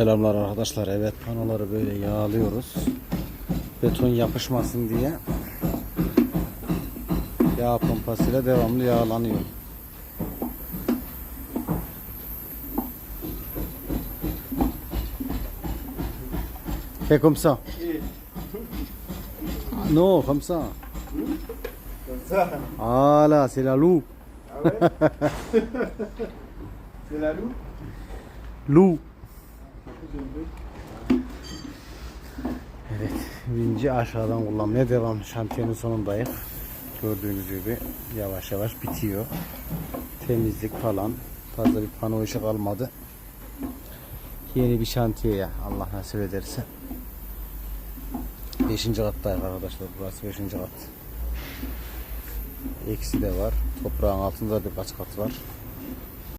Selamlar arkadaşlar. Evet panoları böyle yağlıyoruz. Beton yapışmasın diye yağ pompasıyla devamlı yağlanıyor. C'est comme ça. Non, comme ça. Ah là, c'est la loup. Ah ouais C'est la loupe Loup. Evet, vinci aşağıdan kullanmaya devam. Şantiyenin sonundayız. Gördüğünüz gibi yavaş yavaş bitiyor. Temizlik falan. Fazla bir pano işi kalmadı. Yeni bir şantiyeye Allah nasip ederse. Beşinci kattayız arkadaşlar. Burası beşinci kat. Eksi de var. Toprağın altında birkaç kat var.